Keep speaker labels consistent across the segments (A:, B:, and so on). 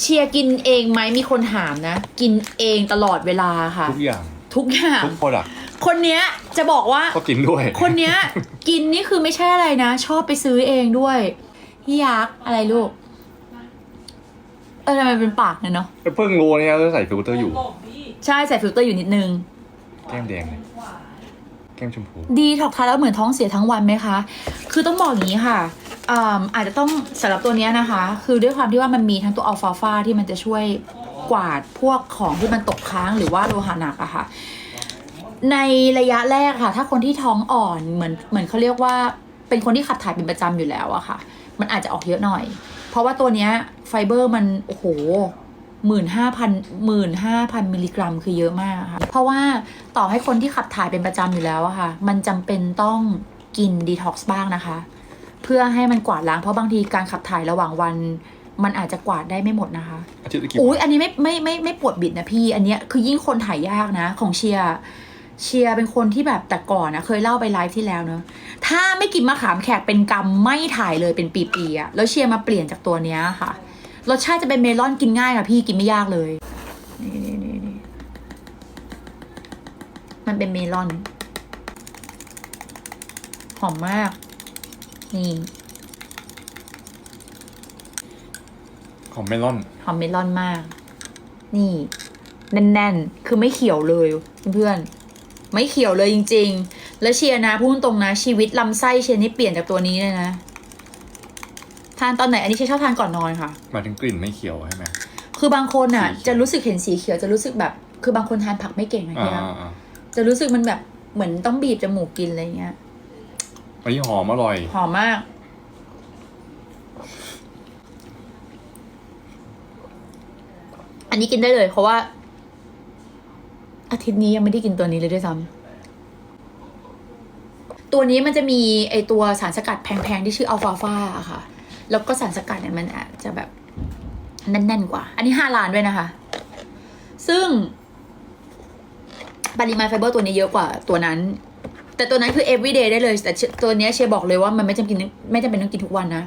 A: เชียร์กินเองไหมมีคนถามนะ กินเองตลอดเวลาค่ะ
B: ทุกอย่าง
A: ทุกอย่าง
B: ทุกคนอะ
A: คนเนี้ยจะบอกว่า
B: ก็กินด้วย
A: คนเนี้ยกินนี่คือไม่ใช่อะไรนะ ชอบไปซื้อเองด้วยพี่ยักษ์อะไรลูก เออทำไมเป็นปากเนี่ยเนาะ
B: เพิ่งรู้เนี่ยว่าใส่ฟิลเตอร์อยู่
C: บอกดิ
A: ใช่ใส่ฟิลเตอร์อยู่นิดนึง
B: แก้มแดงเลย แก้มชมพู
A: ดีถอกทานแล้วเหมือนท้องเสียทั้งวันไหมคะ คือต้องบอกอย่างนี้ค่ะอาอาจจะต้องสำหรับตัวเนี้ยนะคะ คือด้วยความที่ว่ามันมีทั้งตัวอัลฟาฟาที่มันจะช่วยกวาดพวกของที่มันตกค้างหรือว่าโลหะหนักอะค่ะ ในระยะแรกค่ะ ถ้าคนที่ท้องอ่อนเหมือนเหมือนเขาเรียกว่าเป็นคนที่ขับถ่ายเป็นประจำอยู่แล้วอะค่ะ มันอาจจะออกเยอะหน่อย เพราะว่าตัวเนี้ยไฟเบอร์มันโอ้โห หมื่นห้าพันหมื่นห้าพันมิลลิกรัมคือเยอะมากอะค่ะ เพราะว่าต่อให้คนที่ขับถ่ายเป็นประจำอยู่แล้วอะค่ะ มันจำเป็นต้องกินดีท็อกซ์บ้างนะคะ เพื่อให้มันกวาดล้างเพราะบางทีการขับถ่ายระหว่างวัน มันอาจจะกวาดได้ไม่หมดนะคะ
B: อาทิตย์ละกี่
A: อุ้
B: วั
A: ย
B: น
A: อันนี้ไม่ไม่ไม่ไม่ปวดบิดนะพี่ อันเนี้ยคือยิ่งคนถ่ายยากนะ ของเชียร์เชียร์เป็นคนที่แบบแต่ก่อนนะเคยเล่าไปไลฟ์ที่แล้วเนอะถ้าไม่กินมะขามแขกเป็นกรรมไม่ถ่ายเลยเป็นปีๆอะแล้วเชียร์มาเปลี่ยนจากตัวเนี้ยค่ะ รสชาติจะเป็นเมลอนกินง่ายค่ะพี่กินไม่ยากเลย นี่นี่นี่นมันเป็นเมลอน หอมมาก นี่
B: ของเมลอน
A: หอมเมลอนมาก นี่ แน่นๆ คือไม่เขียวเลยเพื่อนๆ ไม่เขียวเลยจริง ๆ แล้วเชียร์นะพูดตรงนะ ชีวิตลำไส้เชียร์นี่เปลี่ยนจากตัวนี้เลยนะ ทานตอนไหนอันนี้เชียร์ชอบทานก่อนนอนค่ะ
B: หมายถึงกลิ่นไม่เขียวใช่ไหม
A: คือบางคนอะ
B: สีเขียว
A: จะรู้สึกเห็นสีเขียวจะรู้สึกแบบ คือบางคนทานผักไม่เก่งนะ
B: อ่า
A: พี่
B: อ่าอ่า
A: จะรู้สึกมันแบบเหมือนต้องบีบจมูกกินอะไรเงี้ย
B: อันนี้หอมอร่อย
A: หอมมาก อันนี้กินได้เลย เพราะว่า อาทิตย์นี้ยังไม่ได้กินตัวนี้เลยด้วยซ้ำตัวนี้มันจะมีไอตัวสารสกัดแพงๆที่ชื่ออัลฟาฟาอะค่ะ แล้วก็สารสกัดเนี่ยมันอาจจะแบบแน่นๆกว่า อันนี้ห้าล้านด้วยนะคะ ซึ่ง ปริมาณไฟเบอร์ตัวนี้เยอะกว่าตัวนั้น แต่ตัวนั้นคือ everyday ได้เลย แต่ตัวนี้เชียบอกเลยว่ามันไม่จำเป็นไม่จำเป็นต้องกินทุกวันนะ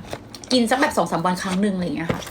A: กินสักแบบสองสามวันครั้งหนึ่งอะไรอย่างเงี้ยค่ะ